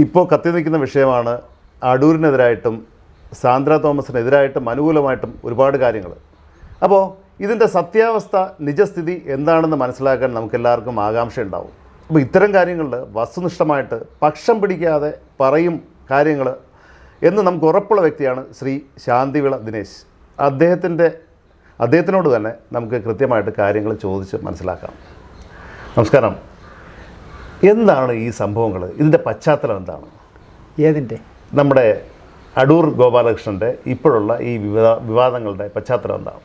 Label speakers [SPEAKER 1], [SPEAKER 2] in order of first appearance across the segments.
[SPEAKER 1] ഇപ്പോൾ കത്തി നിൽക്കുന്ന വിഷയമാണ് അടൂരിനെതിരായിട്ടും സാന്ദ്ര തോമസിനെതിരായിട്ടും അനുകൂലമായിട്ടും ഒരുപാട് കാര്യങ്ങൾ അപ്പോൾ ഇതിന്റെ സത്യാവസ്ഥ നിജസ്ഥിതി എന്താണെന്ന് മനസ്സിലാക്കാൻ നമുക്കെല്ലാവർക്കും ആകാംക്ഷ ഉണ്ടാവും അപ്പോൾ ഇത്തരം കാര്യങ്ങളിൽ വസ്തുനിഷ്ഠമായിട്ട് പക്ഷം പിടിക്കാതെ പറയും കാര്യങ്ങൾ എന്ന് നമുക്ക് ഉറപ്പുള്ള വ്യക്തിയാണ് ശ്രീ ശാന്തിവിള ദിനേശ്. അദ്ദേഹത്തിന്റെ അദ്ദേഹത്തിനോട് തന്നെ നമുക്ക് കൃത്യമായിട്ട് കാര്യങ്ങൾ ചോദിച്ച് മനസ്സിലാക്കാം. നമസ്കാരം. എന്താണ് ഈ സംഭവങ്ങൾ ഇതിന്റെ പശ്ചാത്തലം എന്താണ്?
[SPEAKER 2] ഏതിന്റെ
[SPEAKER 1] നമ്മുടെ അടൂർ ഗോപാലകൃഷ്ണന്റെ ഇപ്പോഴുള്ള ഈ വിവാദ വിവാദങ്ങളുടെ പശ്ചാത്തലം എന്താണ്?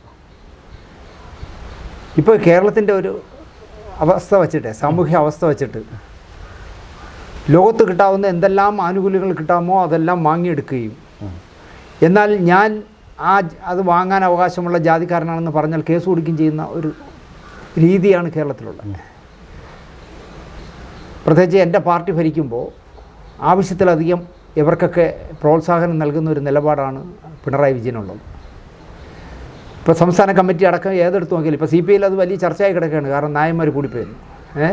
[SPEAKER 2] ഇപ്പോൾ കേരളത്തിന്റെ ഒരു അവസ്ഥ വച്ചിട്ട് സാമൂഹ്യ അവസ്ഥ വച്ചിട്ട് ലോകത്ത് കിട്ടാവുന്ന എന്തെല്ലാം ആനുകൂല്യങ്ങൾ കിട്ടാമോ അതെല്ലാം വാങ്ങിയെടുക്കുകയും. എന്നാൽ ഞാൻ ആ അത് വാങ്ങാൻ അവകാശമുള്ള ജാതിക്കാരനാണെന്ന് പറഞ്ഞാൽ കേസ് കൊടുക്കുകയും ചെയ്യുന്ന ഒരു രീതിയാണ് കേരളത്തിലുള്ളത്. പ്രത്യേകിച്ച് എന്റെ പാർട്ടി ഭരിക്കുമ്പോൾ ആവശ്യത്തിലധികം ഇവർക്കൊക്കെ പ്രോത്സാഹനം നൽകുന്ന ഒരു നിലപാടാണ് പിണറായി വിജയനുള്ളത്. ഇപ്പോൾ സംസ്ഥാന കമ്മിറ്റി അടക്കം ഏതെടുത്ത് നോക്കിയാലും ഇപ്പോൾ സി പി ഐയിൽ അത് വലിയ ചർച്ചയായി കിടക്കുകയാണ് കാരണം നായന്മാർ കൂടിപ്പോയിരുന്നു ഏ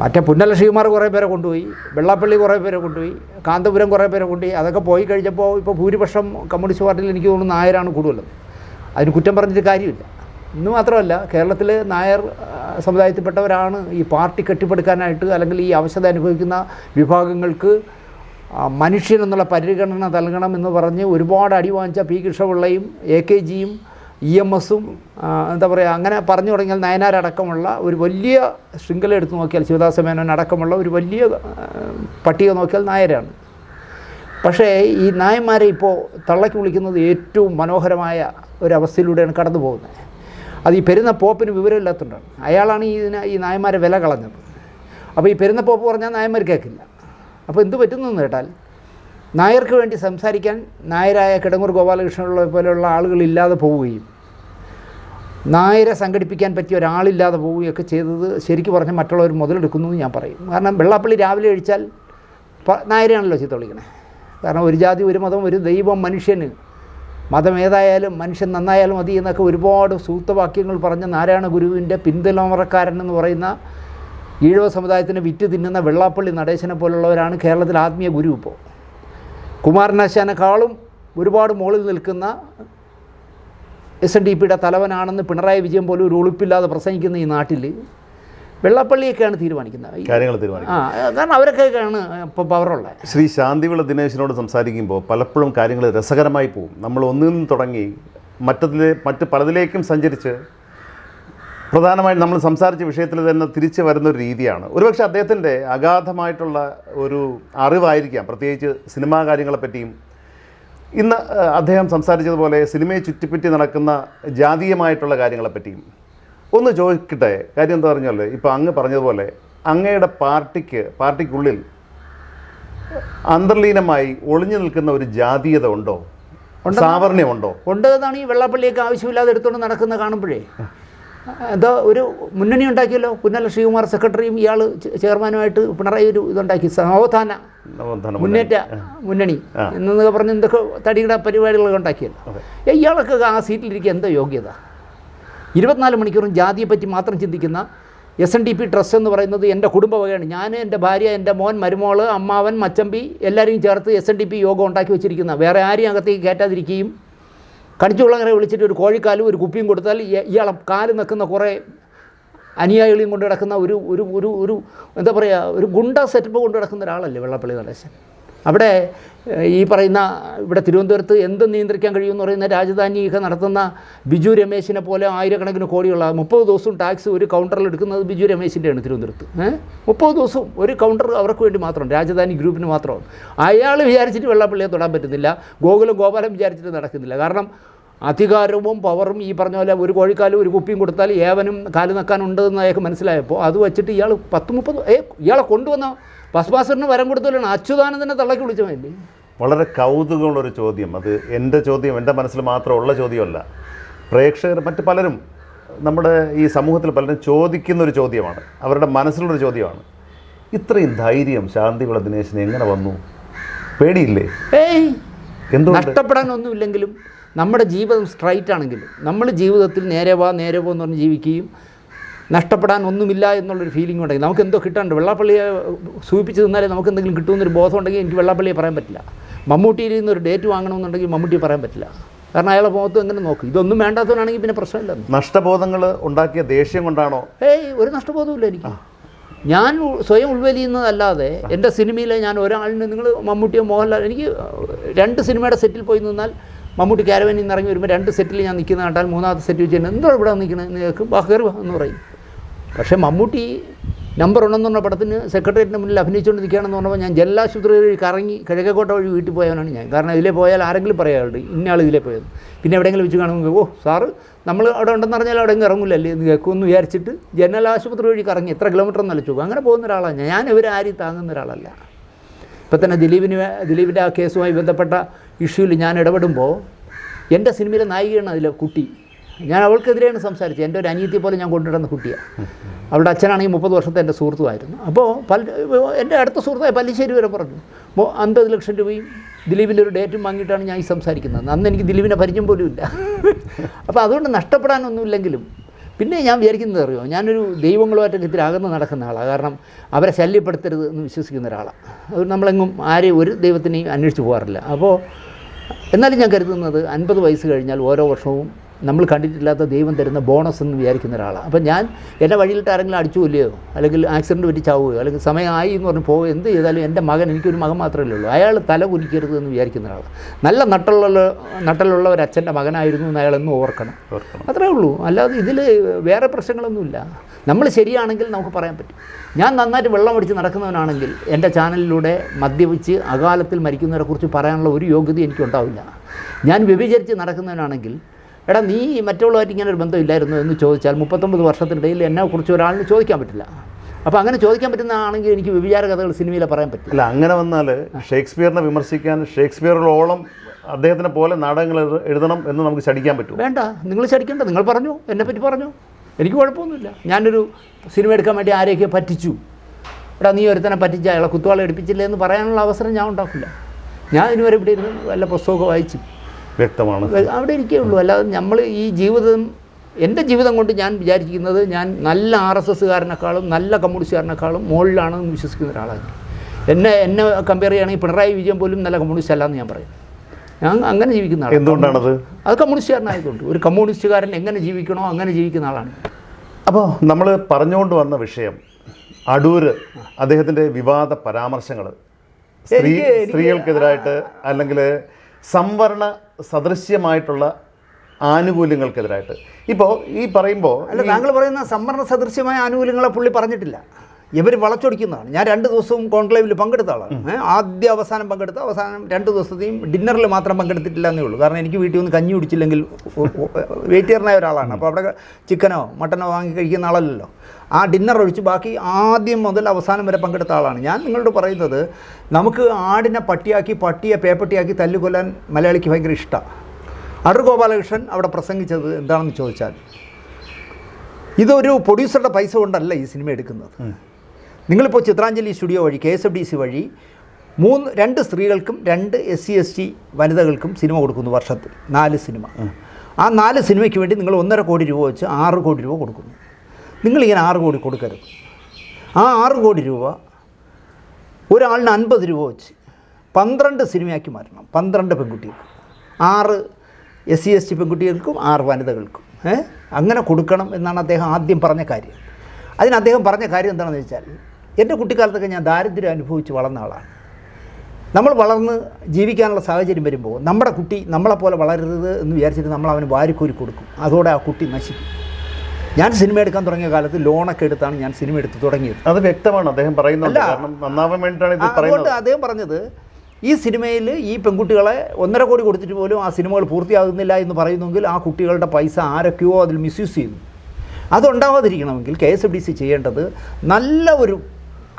[SPEAKER 2] മറ്റേ പുന്നല ശ്രീകുമാർ കുറേ പേരെ കൊണ്ടുപോയി വെള്ളാപ്പള്ളി കുറേ പേരെ കൊണ്ടുപോയി കാന്തപുരം കുറേ പേരെ കൊണ്ടുപോയി അതൊക്കെ പോയി കഴിഞ്ഞപ്പോൾ ഇപ്പോൾ ഭൂരിപക്ഷം കമ്മ്യൂണിസ്റ്റ് പാർട്ടിയിൽ എനിക്ക് തോന്നുന്നു നായരാണ് കൂടുതലും. അതിന് കുറ്റം പറഞ്ഞിട്ട് കാര്യമില്ല. ഇന്ന് മാത്രമല്ല കേരളത്തിൽ നായർ സമുദായത്തിൽപ്പെട്ടവരാണ് ഈ പാർട്ടി കെട്ടിപ്പടുക്കാനായിട്ട് അല്ലെങ്കിൽ ഈ അവശത അനുഭവിക്കുന്ന വിഭാഗങ്ങൾക്ക് മനുഷ്യൻ എന്നുള്ള പരിഗണന നൽകണം എന്ന് പറഞ്ഞ് ഒരുപാട് അടി വാങ്ങിച്ച പി കൃഷ്ണപിള്ളയും എ കെ ജിയും ഇ എം എസും എന്താ പറയുക അങ്ങനെ പറഞ്ഞു തുടങ്ങിയാൽ നയനാരടക്കമുള്ള ഒരു വലിയ ശൃംഖല എടുത്ത് നോക്കിയാൽ ശിവദാസ മേനോൻ അടക്കമുള്ള ഒരു വലിയ പട്ടിക നോക്കിയാൽ നായരാണ്. പക്ഷേ ഈ നായന്മാരെ ഇപ്പോൾ തള്ളക്കി വിളിക്കുന്നത് ഏറ്റവും മനോഹരമായ ഒരവസ്ഥയിലൂടെയാണ് കടന്നു പോകുന്നത് അത് ഈ പെരുന്ന പോപ്പിന് വിവരമില്ലാത്തതുകൊണ്ടാണ്. അയാളാണ് ഈ ഇതിനെ ഈ നായന്മാരെ വില കളഞ്ഞത്. അപ്പോൾ ഈ പെരുന്ന പോപ്പ് പറഞ്ഞാൽ നായന്മാർ കേൾക്കില്ല. അപ്പോൾ എന്ത് പറ്റുന്നു എന്ന് കേട്ടാൽ നായർക്ക് വേണ്ടി സംസാരിക്കാൻ നായരായ കിടങ്ങൂർ ഗോപാലകൃഷ്ണനുള്ള പോലെയുള്ള ആളുകളില്ലാതെ പോവുകയും നായരെ സംഘടിപ്പിക്കാൻ പറ്റിയ ഒരാളില്ലാതെ പോവുകയൊക്കെ ചെയ്തത് ശരിക്കും പറഞ്ഞാൽ മറ്റുള്ളവർ മുതലെടുക്കുന്നു എന്ന് ഞാൻ പറയും. കാരണം വെള്ളാപ്പള്ളി രാവിലെ കഴിച്ചാൽ നായരെയാണല്ലോ ചീത്ത കാരണം ഒരു ജാതി ഒരു മതം ഒരു ദൈവം മനുഷ്യന് മതം ഏതായാലും മനുഷ്യൻ നന്നായാലും മതി എന്നൊക്കെ ഒരുപാട് സൂക്തവാക്യങ്ങൾ പറഞ്ഞ നാരായണ ഗുരുവിന്റെ പിന്തലമുറക്കാരൻ എന്ന് പറയുന്ന ഈഴവ സമുദായത്തിന് വിറ്റ് തിന്നുന്ന വെള്ളാപ്പള്ളി നടേശനെ പോലുള്ളവരാണ് കേരളത്തിൽ ആത്മീയ ഗുരു ഇപ്പോൾ. കുമാരനാശാനേക്കാളും ഒരുപാട് മുകളിൽ നിൽക്കുന്ന എസ് എൻ ഡി പിയുടെ തലവനാണെന്ന് പിണറായി വിജയൻ പോലും ഒരു ഒളിപ്പില്ലാതെ പ്രസംഗിക്കുന്ന ഈ നാട്ടിൽ വെള്ളാപ്പള്ളിയൊക്കെയാണ് തീരുമാനിക്കുന്നത്.
[SPEAKER 1] കാര്യങ്ങൾ തീരുമാനിക്കുന്നത്.
[SPEAKER 2] ആ കാരണം അവരൊക്കെയാണ് ഇപ്പോൾ പവറുള്ളത്.
[SPEAKER 1] ശ്രീ ശാന്തിവിള ദിനേശിനോട് സംസാരിക്കുമ്പോൾ പലപ്പോഴും കാര്യങ്ങൾ രസകരമായി പോകും. നമ്മൾ ഒന്നിൽ നിന്ന് തുടങ്ങി മറ്റതിലെ മറ്റ് പലതിലേക്കും സഞ്ചരിച്ച് പ്രധാനമായും നമ്മൾ സംസാരിച്ച വിഷയത്തിൽ തന്നെ തിരിച്ചു വരുന്ന ഒരു രീതിയാണ്. ഒരുപക്ഷെ അദ്ദേഹത്തിന്റെ അഗാധമായിട്ടുള്ള ഒരു അറിവായിരിക്കാം. പ്രത്യേകിച്ച് സിനിമാ കാര്യങ്ങളെപ്പറ്റിയും ഇന്ന് അദ്ദേഹം സംസാരിച്ചതുപോലെ സിനിമയെ ചുറ്റിപ്പറ്റി നടക്കുന്ന ജാതീയമായിട്ടുള്ള കാര്യങ്ങളെപ്പറ്റിയും ഒന്ന് ചോദിക്കട്ടെ? കാര്യം എന്താ പറഞ്ഞാൽ ഇപ്പോൾ അങ്ങ് പറഞ്ഞതുപോലെ അങ്ങയുടെ പാർട്ടിക്ക് പാർട്ടിക്കുള്ളിൽ അന്തർലീനമായി ഒളിഞ്ഞു നിൽക്കുന്ന ഒരു ജാതീയത ഉണ്ടോ? സാവർണ്യമുണ്ടോ?
[SPEAKER 2] ഉണ്ട് എന്നാണ് ഈ വെള്ളാപ്പള്ളിയൊക്കെ ആവശ്യമില്ലാതെ എടുത്തുകൊണ്ട് നടക്കുന്ന കാണുമ്പോഴേ. എന്താ ഒരു മുന്നണി ഉണ്ടാക്കിയല്ലോ? പുന്നല ശ്രീകുമാർ സെക്രട്ടറിയും ഇയാൾ ചെയർമാനുമായിട്ട് പിണറായി ഒരു ഇതുണ്ടാക്കി.
[SPEAKER 1] സഹോധാന
[SPEAKER 2] മുന്നേറ്റ മുന്നണി. എന്നൊക്കെ പറഞ്ഞ് എന്തൊക്കെ തടിയുടെ പരിപാടികളൊക്കെ ഉണ്ടാക്കിയല്ലോ. ഇയാളൊക്കെ ആ സീറ്റിലിരിക്കുക എന്താ യോഗ്യത? ഇരുപത്തിനാല് മണിക്കൂറും ജാതിയെ പറ്റി മാത്രം ചിന്തിക്കുന്ന S N D P trust എന്ന് പറയുന്നത് എന്റെ കുടുംബവകയാണ് ഞാൻ എന്റെ ഭാര്യ എന്റെ മോൻ മരുമോൾ അമ്മാവൻ മച്ചമ്പി എല്ലാവരെയും ചേർത്ത് എസ് എൻ ഡി പി യോഗം ഉണ്ടാക്കി വെച്ചിരിക്കുന്ന. വേറെ ആരെയും അകത്തേക്ക് കയറ്റാതിരിക്കുകയും കണിച്ചുള്ളങ്ങനെ വിളിച്ചിട്ട് ഒരു കോഴിക്കാലും ഒരു കുപ്പിയും കൊടുത്താൽ ഇയ- ഇയാളെ കാൽ നിൽക്കുന്ന കുറേ അനുയായികളെയും കൊണ്ട് കിടക്കുന്ന ഒരു ഒരു ഒരു എന്താ പറയുക ഒരു ഗുണ്ട സെറ്റപ്പ് കൊണ്ട് കിടക്കുന്ന ഒരാളല്ലേ വെള്ളപ്പള്ളി നടേശൻ? അവിടെ ഈ പറയുന്ന ഇവിടെ തിരുവനന്തപുരത്ത് എന്ത് നിയന്ത്രിക്കാൻ കഴിയുമെന്ന് പറയുന്ന രാജധാനി ഇഹ നടത്തുന്ന ബിജു രമേശിനെ പോലെ ആയിരക്കണക്കിന് കോടിയുള്ള മുപ്പത് ദിവസവും ടാക്സ് ഒരു കൗണ്ടറിൽ എടുക്കുന്നത് ബിജു രമേശിന്റെയാണ് തിരുവനന്തപുരത്ത്. മുപ്പത് ദിവസവും ഒരു കൗണ്ടർ അവർക്ക് വേണ്ടി മാത്രം രാജധാനി ഗ്രൂപ്പിന് മാത്രമാണ്. അയാൾ വിചാരിച്ചിട്ട് വെള്ളപ്പള്ളിയെ തൊടാൻ പറ്റുന്നില്ല ഗോകുലം ഗോപാലം വിചാരിച്ചിട്ട് നടക്കുന്നില്ല. കാരണം അധികാരവും പവറും ഈ പറഞ്ഞ പോലെ ഒരു കോഴിക്കാലും ഒരു കുപ്പിയും കൊടുത്താൽ ഏവനും കാൽ നിൽക്കാനുണ്ട് എന്ന് അയാൾക്ക് മനസ്സിലായപ്പോൾ അത് വെച്ചിട്ട് ഇയാൾ പത്ത് മുപ്പത് ഇയാളെ കൊണ്ടുവന്ന ബസ്ബാസറിന് വരം കൊടുത്തല്ലോ അച്യുതാനന്ദനെ തള്ളക്കി വിളിച്ചവല്ലേ
[SPEAKER 1] വളരെ കൗതുകമുള്ളൊരു ചോദ്യം. അത് എന്റെ ചോദ്യം എന്റെ മനസ്സിൽ മാത്രമുള്ള ചോദ്യമല്ല. പ്രേക്ഷകർ മറ്റ് പലരും നമ്മുടെ ഈ സമൂഹത്തിൽ പലരും ചോദിക്കുന്ന ഒരു ചോദ്യമാണ്. അവരുടെ മനസ്സിലുള്ളൊരു ചോദ്യമാണ്. ഇത്രയും ധൈര്യം ശാന്തിവിള ദിനേശിന് എങ്ങനെ വന്നു? പേടിയില്ലേ?
[SPEAKER 2] ഏയ്!
[SPEAKER 1] എന്തുകൊണ്ട്?
[SPEAKER 2] നഷ്ടപ്പെടാൻ ഒന്നുമില്ല എന്നുള്ളൊരു ഫീലിംഗ് ഉണ്ടെങ്കിൽ നമുക്ക് എന്തോ കിട്ടാണ്ട് വെള്ളാപ്പള്ളിയെ സൂചിപ്പിച്ച് തന്നാലേ നമുക്ക് എന്തെങ്കിലും കിട്ടുമെന്നൊരു ബോധം ഉണ്ടെങ്കിൽ എനിക്ക് വെള്ളാപ്പള്ളിയെ പറയാൻ പറ്റില്ല. മമ്മൂട്ടിയിൽ നിന്ന് ഒരു ഡേറ്റ് വാങ്ങണമെന്നുണ്ടെങ്കിൽ മമ്മൂട്ടിയെ പറയാൻ പറ്റില്ല. കാരണം അയാളെ മുഖത്ത് എങ്ങനെ നോക്കും? ഇതൊന്നും വേണ്ടാത്തവനാണെങ്കിൽ പിന്നെ പ്രശ്നമില്ല.
[SPEAKER 1] നഷ്ടബോധങ്ങൾ ഉണ്ടാക്കിയ ദേഷ്യം കൊണ്ടാണോ?
[SPEAKER 2] ഏയ് ഒരു നഷ്ടബോധമില്ല എനിക്ക്. ഞാൻ സ്വയം ഉൾവലിയുന്നതല്ലാതെ എന്റെ സിനിമയിലെ ഞാൻ ഒരാളിന് നിങ്ങൾ മമ്മൂട്ടിയോ മോഹൻലാൽ എനിക്ക് രണ്ട് സിനിമയുടെ സെറ്റിൽ പോയി നിന്നാൽ മമ്മൂട്ടി ക്യാരവനിൽ നിന്ന് ഇറങ്ങി വരുമ്പോൾ രണ്ട് സെറ്റിൽ ഞാൻ നിൽക്കുന്ന കണ്ടാൽ മൂന്നാമത്തെ സെറ്റ് വെച്ച് എന്തോ ഇവിടെ നിൽക്കുന്നത് നിങ്ങൾക്ക് ബഹർ എന്ന് പറയും. പക്ഷേ മമ്മൂട്ടി നമ്പർ ഉണ്ടെന്ന് പറഞ്ഞ പടത്തിന് സെക്രട്ടേറിയറ്റിന് മുന്നിൽ അഭിനയിച്ചുകൊണ്ട് നിൽക്കുകയാണെന്ന് പറഞ്ഞപ്പോൾ ഞാൻ ജലാശുപത്രി വഴി കറങ്ങി കിഴക്കേക്കോട്ട വഴി വീട്ടിൽ പോയവനാണ് ഞാൻ. കാരണം ഇതിലെ പോയാൽ ആരെങ്കിലും പറയാറുണ്ട് ഇന്നയാൾ ഇതിലെ പോയത്. പിന്നെ എവിടെയെങ്കിലും വെച്ച് കാണുമ്പോൾ ഓ സാറ് നമ്മൾ അവിടെ ഉണ്ടെന്ന് പറഞ്ഞാൽ അവിടെ എങ്ങും എന്ന് കേൾക്കുമെന്ന് വിചാരിച്ചിട്ട് ജനലാശുപത്രി വഴി കറങ്ങി എത്ര കിലോമീറ്റർ എന്നല്ല ചോദിക്കും അങ്ങനെ പോകുന്ന ഒരാളാണ് ഞാൻ. ഞാൻ ഇവരെ ആരും താങ്ങുന്ന ഒരാളല്ല. ഇപ്പം തന്നെ ദിലീപിന് ദിലീപിന്റെ ആ കേസുമായി ബന്ധപ്പെട്ട ഇഷ്യൂവിൽ ഞാൻ ഇടപെടുമ്പോൾ എന്റെ സിനിമയിലെ നായികയാണ് അതിലെ കുട്ടി. ഞാൻ അവൾക്കെതിരെയാണ് സംസാരിച്ചത്. എന്റെ ഒരു അനീതി പോലെ ഞാൻ കൊണ്ടുവരുന്ന കുട്ടിയാണ് അവളുടെ അച്ഛനാണെങ്കിൽ മുപ്പത് വർഷത്തെ എന്റെ സുഹൃത്തുമായിരുന്നു. അപ്പോൾ പല എന്റെ അടുത്ത സുഹൃത്തായ പല്ലിശ്ശേരി വരെ പറഞ്ഞു. അമ്പത് അൻപത് ലക്ഷം രൂപയും ദിലീപിന്റെ ഒരു ഡേറ്റും വാങ്ങിയിട്ടാണ് ഞാൻ ഈ സംസാരിക്കുന്നത്. അന്ന് എനിക്ക് ദിലീപിനെ പരിചയം പോലും ഇല്ല. അപ്പോൾ അതുകൊണ്ട് നഷ്ടപ്പെടാനൊന്നുമില്ലെങ്കിലും പിന്നെ ഞാൻ വിചാരിക്കുന്നത് അറിയോ? ഞാനൊരു ദൈവങ്ങളുമായിട്ടൊക്കെ ഇത്തിരി അകന്ന് നടക്കുന്ന ആളാണ് കാരണം അവരെ ശല്യപ്പെടുത്തരുത് എന്ന് വിശ്വസിക്കുന്ന ഒരാളാണ് അത് നമ്മളെങ്ങും ആരെയും ഒരു ദൈവത്തിനെയും അന്വേഷിച്ച് പോകാറില്ല. അപ്പോൾ എന്നാലും ഞാൻ കരുതുന്നത് അൻപത് വയസ്സ് കഴിഞ്ഞാൽ ഓരോ വർഷവും നമ്മൾ കണ്ടിട്ടില്ലാത്ത ദൈവം തരുന്ന ബോണസ് എന്ന് വിചാരിക്കുന്ന ഒരാളാണ്. അപ്പം ഞാൻ എന്റെ വഴിയിലിട്ട് ആരെങ്കിലും അടിച്ചു കൊല്ലുകയോ അല്ലെങ്കിൽ ആക്സിഡന്റ് പറ്റി ചാവുകയോ അല്ലെങ്കിൽ സമയമായി എന്ന് പറഞ്ഞ് പോകുക എന്ത് ചെയ്താലും എന്റെ മകൻ എനിക്കൊരു മകൻ മാത്രമേ ഉള്ളൂ. അയാൾ തല കുലിക്കരുത് എന്ന് വിചാരിക്കുന്ന ഒരാളാണ്. നല്ല നട്ടുള്ള നട്ടലുള്ള ഒരു അച്ഛന്റെ മകനായിരുന്നു എന്ന് അയാളെന്നും ഓർക്കണം.
[SPEAKER 1] ഓർക്കണം.
[SPEAKER 2] അത്രേ ഉള്ളൂ. അല്ലാതെ ഇതിൽ വേറെ പ്രശ്നങ്ങളൊന്നുമില്ല. നമ്മൾ ശരിയാണെങ്കിൽ നമുക്ക് പറയാൻ പറ്റും. ഞാൻ നന്നായിട്ട് വെള്ളം അടിച്ച് നടക്കുന്നവനാണെങ്കിൽ എന്റെ ചാനലിലൂടെ മദ്യപിച്ച് അകാലത്തിൽ മരിക്കുന്നവരെക്കുറിച്ച് പറയാനുള്ള ഒരു യോഗ്യത എനിക്കുണ്ടാവില്ല. ഞാൻ വ്യഭിചരിച്ച് നടക്കുന്നവനാണെങ്കിൽ എടാ നീ മറ്റുള്ളവരായിട്ട് ഇങ്ങനെ ഒരു ബന്ധമില്ലായിരുന്നു എന്ന് ചോദിച്ചാൽ മുപ്പത്തൊമ്പത് വർഷത്തിനിടയിൽ എന്നെക്കുറിച്ച് ഒരാളിന് ചോദിക്കാൻ പറ്റില്ല. അപ്പോൾ അങ്ങനെ ചോദിക്കാൻ പറ്റുന്നതാണെങ്കിൽ എനിക്ക് വിവിചാര കഥകൾ സിനിമയിൽ പറയാൻ പറ്റും
[SPEAKER 1] അല്ല അങ്ങനെ വന്നാൽ ഷേക്സ്പിയറിനെ വിമർശിക്കാൻ ഷേക്സ്പിയറിലോളം അദ്ദേഹത്തിനെ പോലെ നാടകങ്ങൾ എഴുതണം എന്ന് നമുക്ക് ശടിക്കാൻ പറ്റും.
[SPEAKER 2] വേണ്ട നിങ്ങൾ ശടിക്കണ്ട നിങ്ങൾ പറഞ്ഞു എന്നെപ്പറ്റി പറഞ്ഞു. എനിക്ക് കുഴപ്പമൊന്നുമില്ല. ഞാനൊരു സിനിമ എടുക്കാൻ വേണ്ടി ആരെയൊക്കെ പറ്റിച്ചു. എടാ നീ ഒരുത്തനെ പറ്റിച്ച അയാളെ കുത്തുവാളെ എടുപ്പിച്ചില്ല എന്ന് പറയാനുള്ള അവസരം ഞാൻ ഉണ്ടാക്കില്ല. ഞാൻ ഇതുവരെ ഇവിടെ ഇരുന്ന് വല്ല പുസ്തകമൊക്കെ വായിച്ചു.
[SPEAKER 1] വ്യക്തമാണ്.
[SPEAKER 2] അവിടെ ഇരിക്കേ ഉള്ളൂ. അല്ലാതെ നമ്മൾ ഈ ജീവിതം എന്റെ ജീവിതം കൊണ്ട് ഞാൻ വിചാരിക്കുന്നത് ഞാൻ നല്ല ആർ എസ് എസ്സുകാരനേക്കാളും നല്ല കമ്മ്യൂണിസ്റ്റുകാരനേക്കാളും മുകളിലാണെന്ന് വിശ്വസിക്കുന്ന ഒരാളാണ്. എന്നെ എന്നെ കമ്പയർ ചെയ്യുകയാണെങ്കിൽ പിണറായി വിജയൻ പോലും നല്ല കമ്മ്യൂണിസ്റ്റ് അല്ലാന്ന് ഞാൻ പറയും. ഞാൻ അങ്ങനെ ജീവിക്കുന്ന ആളാണ്.
[SPEAKER 1] എന്തുകൊണ്ടാണത്?
[SPEAKER 2] അത് കമ്മ്യൂണിസ്റ്റുകാരനായതുകൊണ്ട്. ഒരു കമ്മ്യൂണിസ്റ്റുകാരൻ എങ്ങനെ ജീവിക്കണോ അങ്ങനെ ജീവിക്കുന്ന ആളാണ്.
[SPEAKER 1] അപ്പോൾ നമ്മൾ പറഞ്ഞുകൊണ്ട് വന്ന വിഷയം അടൂര് അദ്ദേഹത്തിന്റെ വിവാദ പരാമർശങ്ങൾ സ്ത്രീ സ്ത്രീകൾക്കെതിരായിട്ട് അല്ലെങ്കിൽ സംവരണ സദൃശ്യമായിട്ടുള്ള ആനുകൂല്യങ്ങൾക്കെതിരായിട്ട്. ഇപ്പോൾ ഈ പറയുമ്പോൾ
[SPEAKER 2] അല്ല താങ്കൾ പറയുന്ന സംവരണ സദൃശ്യമായ ആനുകൂല്യങ്ങളെ പുള്ളി പറഞ്ഞിട്ടില്ല. ഇവർ വളച്ചൊടിക്കുന്നതാണ്. ഞാൻ രണ്ട് ദിവസവും കോൺക്ലേവിൽ പങ്കെടുത്ത ആളാണ്. ആദ്യ അവസാനം പങ്കെടുത്ത അവസാനം രണ്ട് ദിവസത്തെയും ഡിന്നറിൽ മാത്രം പങ്കെടുത്തിട്ടില്ല എന്നേ ഉള്ളൂ. കാരണം എനിക്ക് വീട്ടിൽ നിന്ന് കഞ്ഞി കുടിച്ചില്ലെങ്കിൽ വെയിറ്ററിനായ ഒരാളാണ്. അപ്പോൾ അവിടെ ചിക്കനോ മട്ടനോ വാങ്ങി കഴിക്കുന്ന ആളല്ലല്ലോ. ആ ഡിന്നർ ഒഴിച്ച് ബാക്കി ആദ്യം മുതൽ അവസാനം വരെ പങ്കെടുത്ത ആളാണ്. ഞാൻ നിങ്ങളോട് പറയുന്നത് നമുക്ക് ആടിനെ പട്ടിയാക്കി പട്ടിയെ പേപ്പട്ടിയാക്കി തല്ലുകൊല്ലാൻ മലയാളിക്ക് ഭയങ്കര ഇഷ്ടമാണ് അടൂർ ഗോപാലകൃഷ്ണൻ അവിടെ പ്രസംഗിച്ചത് എന്താണെന്ന് ചോദിച്ചാൽ ഇതൊരു പ്രൊഡ്യൂസറുടെ പൈസ കൊണ്ടല്ല ഈ സിനിമ എടുക്കുന്നത്. നിങ്ങളിപ്പോൾ ചിത്രാഞ്ജലി സ്റ്റുഡിയോ വഴി K S F D C വഴി മൂന്ന് രണ്ട് സ്ത്രീകൾക്കും രണ്ട് എസ് സി എസ് ടി വനിതകൾക്കും സിനിമ കൊടുക്കുന്നു വർഷത്തിൽ. നാല് സിനിമ. ആ നാല് സിനിമയ്ക്ക് വേണ്ടി നിങ്ങൾ ഒന്നര കോടി രൂപ വെച്ച് ആറ് കോടി രൂപ കൊടുക്കുന്നു. നിങ്ങളിങ്ങനെ ആറ് കോടി കൊടുക്കരുത്. ആ ആറ് കോടി രൂപ ഒരാളിന് അൻപത് രൂപ വെച്ച് പന്ത്രണ്ട് സിനിമയാക്കി മാറ്റണം. പന്ത്രണ്ട് പെൺകുട്ടികൾക്ക്. ആറ് എസ് സി എസ് ടി പെൺകുട്ടികൾക്കും ആറ് വനിതകൾക്കും. അങ്ങനെ കൊടുക്കണം എന്നാണ് അദ്ദേഹം ആദ്യം പറഞ്ഞ കാര്യം. അതിന് അദ്ദേഹം പറഞ്ഞ കാര്യം എന്താണെന്ന് വെച്ചാൽ എന്റെ കുട്ടിക്കാലത്തൊക്കെ ഞാൻ ദാരിദ്ര്യം അനുഭവിച്ച് വളർന്ന ആളാണ്. നമ്മൾ വളർന്ന് ജീവിക്കാനുള്ള സാഹചര്യം വരുമ്പോൾ നമ്മുടെ കുട്ടി നമ്മളെപ്പോലെ വളരരുത് എന്ന് വിചാരിച്ചിട്ട് നമ്മൾ അവന് വാരിക്കോരി കൊടുക്കും. അതോടെ ആ കുട്ടി നശിക്കും. ഞാൻ സിനിമ എടുക്കാൻ തുടങ്ങിയ കാലത്ത് ലോണൊക്കെ എടുത്താണ് ഞാൻ സിനിമ എടുത്ത് തുടങ്ങിയത്.
[SPEAKER 1] അത് വ്യക്തമാണ്. അദ്ദേഹം പറയുന്നത് നന്നാവാൻ വേണ്ടിയിട്ടാണ്
[SPEAKER 2] അതുകൊണ്ട് അദ്ദേഹം പറഞ്ഞത് ഈ സിനിമയിൽ ഈ പെൺകുട്ടികളെ ഒന്നര കോടി കൊടുത്തിട്ട് പോലും ആ സിനിമകൾ പൂർത്തിയാകുന്നില്ല എന്ന് പറയുന്നെങ്കിൽ ആ കുട്ടികളുടെ പൈസ ആരൊക്കെയോ അതിൽ മിസ്യൂസ് ചെയ്യുന്നു. അതുണ്ടാവാതിരിക്കണമെങ്കിൽ K S F D C ചെയ്യേണ്ടത് നല്ല ഒരു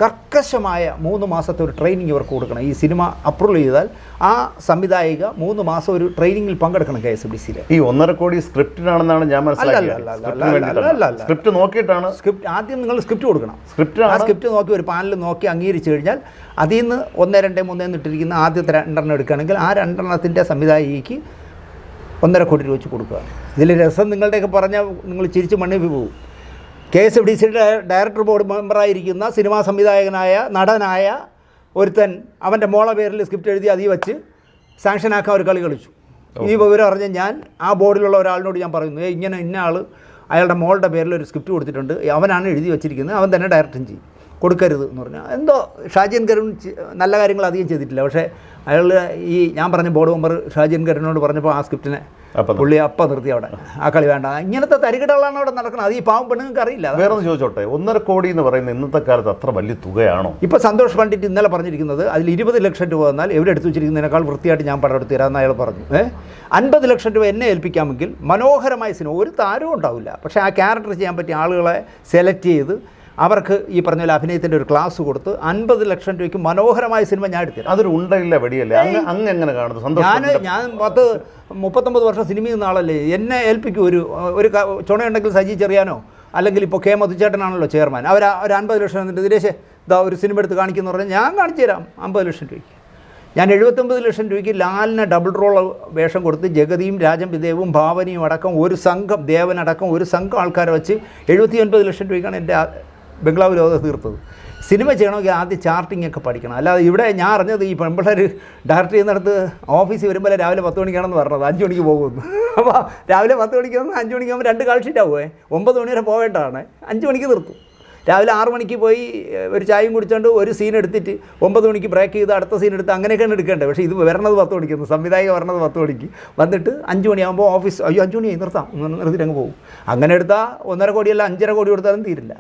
[SPEAKER 2] കർക്കശമായ മൂന്ന് മാസത്തെ ഒരു ട്രെയിനിങ് ഇവർക്ക് കൊടുക്കണം. ഈ സിനിമ അപ്രൂവ് ചെയ്താൽ ആ സംവിധായിക മൂന്ന് മാസം ഒരു ട്രെയിനിങ്ങിൽ പങ്കെടുക്കണം കെ എസ് ബി സിയിൽ
[SPEAKER 1] ഈ ഒന്നര കോടി സ്ക്രിപ്റ്റിനാണെന്നാണ് ഞാൻ
[SPEAKER 2] അല്ല.
[SPEAKER 1] സ്ക്രിപ്റ്റ് നോക്കിയിട്ടാണ്.
[SPEAKER 2] സ്ക്രിപ്റ്റ് ആദ്യം നിങ്ങൾ സ്ക്രിപ്റ്റ് കൊടുക്കണം. സ്ക്രിപ്റ്റ്
[SPEAKER 1] ആ
[SPEAKER 2] സ്ക്രിപ്റ്റ് നോക്കി ഒരു പാനൽ നോക്കി അംഗീകരിച്ചു കഴിഞ്ഞാൽ അതിൽ നിന്ന് ഒന്ന് രണ്ട് മൂന്ന് എന്നിട്ടിരിക്കുന്ന ആദ്യത്തെ രണ്ടെണ്ണം എടുക്കുകയാണെങ്കിൽ ആ രണ്ടെണ്ണത്തിന്റെ സംവിധായികയ്ക്ക് ഒന്നര കോടി രൂപ വെച്ച് കൊടുക്കുക ഇതിൽ രസം നിങ്ങളുടെയൊക്കെ പറഞ്ഞാൽ നിങ്ങൾ ചിരിച്ച് മണ്ണിൽ പോകും കെ എസ് എഫ് ഡി സിയുടെ ഡയറക്ടർ ബോർഡ് മെമ്പറായിരിക്കുന്ന സിനിമാ സംവിധായകനായ നടനായ ഒരുത്തൻ അവന്റെ മോളെ പേരിൽ സ്ക്രിപ്റ്റ് എഴുതി അതി വെച്ച് സാങ്ഷനാക്കാൻ ഒരു കളി കളിച്ചു. ഈ വിവരം അറിഞ്ഞ് ഞാൻ ആ ബോർഡിലുള്ള ഒരാളിനോട് ഞാൻ പറയുന്നു "ഏയ് ഇങ്ങനെ ഇന്ന ആൾ അയാളുടെ മോളുടെ പേരിൽ ഒരു സ്ക്രിപ്റ്റ് കൊടുത്തിട്ടുണ്ട് അവനാണ് എഴുതി വെച്ചിരിക്കുന്നത് അവൻ തന്നെ ഡയറക്റ്റും ചെയ്യും. കൊടുക്കരുത് എന്ന് പറഞ്ഞു. എന്തോ ഷാജിയൻ കരുൺ നല്ല കാര്യങ്ങൾ അധികം ചെയ്തിട്ടില്ല. പക്ഷേ അയാൾ ഈ ഞാൻ പറഞ്ഞ ബോർഡ് മെമ്പർ ഷാജിയൻ കരുണിനോട് പറഞ്ഞപ്പോൾ ആ സ്ക്രിപ്റ്റിനെ പുള്ളി അപ്പ നിർത്തി അവിടെ. ആ കളി വേണ്ട. ഇങ്ങനത്തെ തരികിടകളാണ് അവിടെ നടക്കുന്നത്. അത് ഈ പാവം പെണ്ണുങ്ങൾക്ക് അറിയില്ല.
[SPEAKER 1] വേറെ ഒന്ന് ചോദിച്ചോട്ടെ ഒന്നര കോടി എന്ന് പറയുന്നത് ഇന്നത്തെ കാലത്ത് അത്ര വലിയ തുകയാണോ?
[SPEAKER 2] ഇപ്പോൾ സന്തോഷ് പണ്ഡിറ്റ് ഇന്നലെ പറഞ്ഞിരിക്കുന്നത് അതിൽ ഇരുപത് ലക്ഷം രൂപ വന്നാൽ എവിടെ എടുത്തു വെച്ചിരിക്കുന്നതിനേക്കാൾ വൃത്തിയായിട്ട് ഞാൻ പടം എടുത്ത് തരാമെന്ന് അയാൾ പറഞ്ഞു. ഏഹ് അൻപത് ലക്ഷം രൂപ എന്നെ ഏൽപ്പിക്കാമെങ്കിൽ മനോഹരമായ സിനിമ. ഒരു താരവും ഉണ്ടാവില്ല. പക്ഷേ ആ ക്യാരക്ടർ ചെയ്യാൻ പറ്റിയ ആളുകളെ സെലക്ട് ചെയ്ത് അവർക്ക് ഈ പറഞ്ഞ പോലെ അഭിനയത്തിന്റെ ഒരു ക്ലാസ് കൊടുത്ത് അൻപത് ലക്ഷം രൂപയ്ക്ക് മനോഹരമായ സിനിമ ഞാൻ എടുത്തിരുന്നു
[SPEAKER 1] അതൊരു ഉണ്ടല്ല വെടിയല്ലേ. അങ്ങ് എങ്ങനെ കാണുന്നു?
[SPEAKER 2] ഞാൻ
[SPEAKER 1] സന്തോഷം
[SPEAKER 2] ഞാൻ പത്ത് മുപ്പത്തൊമ്പത് വർഷം സിനിമ ചെയ്യുന്ന ആളല്ലേ? എന്നെ ഏൽപ്പിക്കും. ഒരു ഒരു ചുണയുണ്ടെങ്കിൽ സജി ചെറിയാനോ? അല്ലെങ്കിൽ ഇപ്പോൾ കെ മധുചേട്ടനാണല്ലോ ചെയർമാൻ. അവർ ഒരു അൻപത് ലക്ഷം എന്നിട്ട് ദിനേശ് ഇതാ ഒരു സിനിമ എടുത്ത് കാണിക്കുന്നു പറഞ്ഞാൽ ഞാൻ കാണിച്ചു തരാം. അമ്പത് ലക്ഷം രൂപയ്ക്ക്. ഞാൻ എഴുപത്തൊമ്പത് ലക്ഷം രൂപയ്ക്ക് ലാലിന് ഡബിൾ റോൾ വേഷം കൊടുത്ത് ജഗതിയും രാജം വിദേവും ഭാവനയും അടക്കം ഒരു സംഘം ദേവനടക്കം ഒരു സംഘം ആൾക്കാരെ വെച്ച് എഴുപത്തി ഒൻപത് ലക്ഷം രൂപയ്ക്കാണ് എന്റെ ബംഗ്ലാവ് ലോകം തീർത്തത്. സിനിമ ചെയ്യണമെങ്കിൽ ആദ്യം ചാർട്ടിംഗ് ഒക്കെ പഠിക്കണം. അല്ലാതെ ഇവിടെ ഞാൻ അറിഞ്ഞത് ഈ പെൺപിള്ളേർ ഡയറക്റ്റ് ചെയ്യുന്നിടത്ത് ഓഫീസിൽ വരുമ്പോൾ രാവിലെ പത്ത് മണിക്കാണെന്ന് പറഞ്ഞത്. അഞ്ച് മണിക്ക് പോകുന്നു അപ്പോൾ രാവിലെ പത്ത് മണിക്ക് വന്ന് അഞ്ച് മണിക്കാകുമ്പോൾ രണ്ട് കാൾ ഷീറ്റ് ആവുമേ ഒമ്പത് മണി വരെ പോവേണ്ടതാണ് അഞ്ച് മണിക്ക് നിർത്തും രാവിലെ ആറ് മണിക്ക് പോയി ഒരു ചായയും കുടിച്ചുകൊണ്ട് ഒരു സീൻ എടുത്തിട്ട് ഒമ്പത് മണിക്ക് ബ്രേക്ക് ചെയ്ത് അടുത്ത സീൻ എടുത്ത് അങ്ങനെയൊക്കെയാണ് എടുക്കേണ്ടത്. പക്ഷേ ഇത് വരണത് പത്ത് മണിക്ക് സംവിധായകൻ വരണത് പത്ത് മണിക്ക്. വന്നിട്ട് അഞ്ച് മണിയാകുമ്പോൾ ഓഫീസ് അയ്യോ അഞ്ച് മണിയായി നിർത്താം. നിർത്തിയിട്ട് അങ്ങ് പോകും. അങ്ങനെ എടുത്താൽ ഒന്നര കോടിയല്ല അഞ്ചര കോടി കൊടുത്താലും തീരില്ല.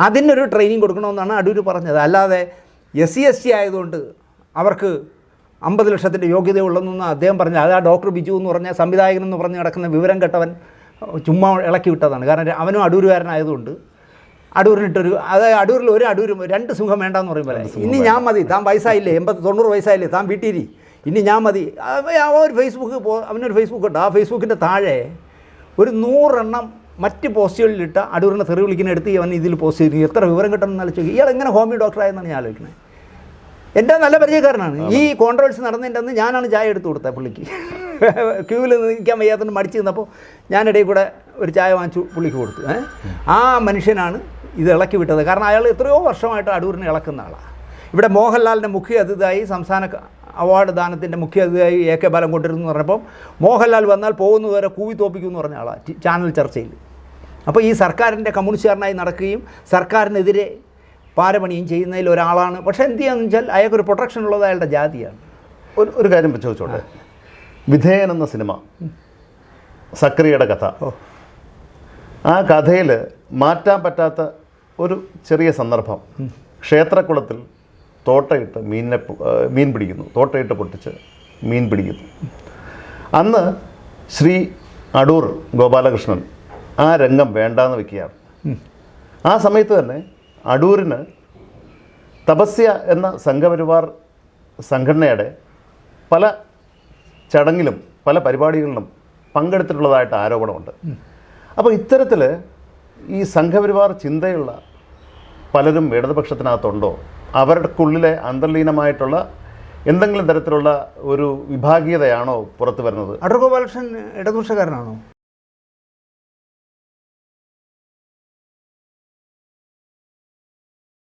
[SPEAKER 2] അതിനൊരു ട്രെയിനിങ് കൊടുക്കണമെന്നാണ് അടൂർ പറഞ്ഞത്. അല്ലാതെ എസ് സി എസ് ടി ആയതുകൊണ്ട് അവർക്ക് അമ്പത് ലക്ഷത്തിന്റെ യോഗ്യതയുള്ളതെന്ന് അദ്ദേഹം പറഞ്ഞു അത് ആ ഡോക്ടർ ബിജു എന്ന് പറഞ്ഞ സംവിധായകൻ എന്ന് പറഞ്ഞ് കിടക്കുന്ന വിവരം കെട്ടവൻ ചുമ്മാ ഇളക്കി വിട്ടതാണ്. കാരണം അവനും അടൂരുകാരനായതുകൊണ്ട് അടൂരിനിട്ടൊരു അതായത് അടൂരിൽ ഒരു അടൂരും രണ്ട് സുഖം വേണ്ടെന്ന് പറയുമ്പോൾ ഇനി ഞാൻ മതി. താൻ വയസ്സായില്ലേ? എൺപത് തൊണ്ണൂറ് വയസ്സായില്ലേ? താൻ വീട്ടിരി. ഇനി ഞാൻ മതി. അവ- അവൻ ഒരു ഫേസ്ബുക്ക് പോ അവനൊരു ഫേസ്ബുക്ക് ഉണ്ട്. ആ ഫേസ്ബുക്കിന്റെ താഴെ ഒരു നൂറെണ്ണം മറ്റ് പോസ്റ്റുകളിലിട്ട് അടൂരിനെ തെറി വിളിക്കുന്ന എടുത്ത് ഇവൻ ഇതിൽ പോസ്റ്റ് ചെയ്തു എത്ര വിവരം കിട്ടണം കിട്ടണമെന്ന് ചോദിക്കും ഇയാൾ എങ്ങനെ ഹോമിയോ ഡോക്ടറായെന്നാണ് ഞാൻ ആലോചിക്കുന്നത് എന്റെ നല്ല പരിചയക്കാരനാണ്. ഈ കോൺട്രവേഴ്സി നടന്നതിന്റെ അന്ന് ഞാനാണ് ചായ എടുത്തു കൊടുത്തത് പുള്ളിക്ക്. ക്യൂവിൽ നിൽക്കാൻ വയ്യാത്തതുകൊണ്ട് മടിച്ച് നിന്നപ്പോൾ ഞാനിടയിൽ കൂടെ ഒരു ചായ വാങ്ങിച്ചു പുള്ളിക്ക് കൊടുത്തു. ആ മനുഷ്യനാണ് ഇത് ഇളക്കി വിട്ടത്. കാരണം അയാൾ എത്രയോ വർഷമായിട്ട് അടൂരിനെ ഇളക്കുന്ന ആളാണ് ഇവിടെ മോഹൻലാലിന്റെ മുഖ്യ അതിഥിയായി സംസ്ഥാന അവാർഡ് ദാനത്തിന്റെ മുഖ്യ അതിഥിയായി എ കെ ബാലൻ കൊണ്ടിരുന്നു എന്ന് പറഞ്ഞപ്പം മോഹൻലാൽ വന്നാൽ പോകുന്നതുവരെ കൂവി തോപ്പിക്കും എന്ന് പറഞ്ഞ ആളാണ് ചാനൽ ചർച്ചയിൽ. അപ്പോൾ ഈ സർക്കാരിന്റെ കമ്മ്യൂണിസ്റ്റുകാരനായി നടക്കുകയും സർക്കാരിനെതിരെ പാരപണിയും ചെയ്യുന്നതിൽ ഒരാളാണ്. പക്ഷേ എന്ത് ചെയ്യാന്ന് വെച്ചാൽ അയാൾക്കൊരു പ്രൊട്ടക്ഷൻ ഉള്ളത് അയാളുടെ ജാതിയാണ്.
[SPEAKER 1] ഒരു ഒരു കാര്യം ചോദിച്ചോട്ടെ? വിധേയൻ എന്ന സിനിമ സക്രിയയുടെ കഥ. ആ കഥയിൽ മാറ്റാൻ പറ്റാത്ത ഒരു ചെറിയ സന്ദർഭം. ക്ഷേത്രക്കുളത്തിൽ തോട്ടയിട്ട് മീനിനെ മീൻ പിടിക്കുന്നു. തോട്ടയിട്ട് പൊട്ടിച്ച് മീൻ പിടിക്കുന്നു. അന്ന് ശ്രീ അടൂർ ഗോപാലകൃഷ്ണൻ ആ രംഗം വേണ്ടാന്ന് വെക്കുകയാണ്. ആ സമയത്ത് തന്നെ അടൂരിന് തപസ്യ എന്ന സംഘപരിവാർ സംഘടനയുടെ പല ചടങ്ങിലും പല പരിപാടികളിലും പങ്കെടുത്തിട്ടുള്ളതായിട്ട് ആരോപണമുണ്ട്. അപ്പോൾ ഇത്തരത്തിൽ ഈ സംഘപരിവാർ ചിന്തയുള്ള പലരും ഇടതുപക്ഷത്തിനകത്തുണ്ടോ? അവർക്കുള്ളിലെ അന്തർലീനമായിട്ടുള്ള എന്തെങ്കിലും തരത്തിലുള്ള ഒരു വിഭാഗീയതയാണോ പുറത്തു വരുന്നത്?
[SPEAKER 2] അടൂർ ഗോപാലകൃഷ്ണൻ ഇടതുപക്ഷക്കാരനാണോ?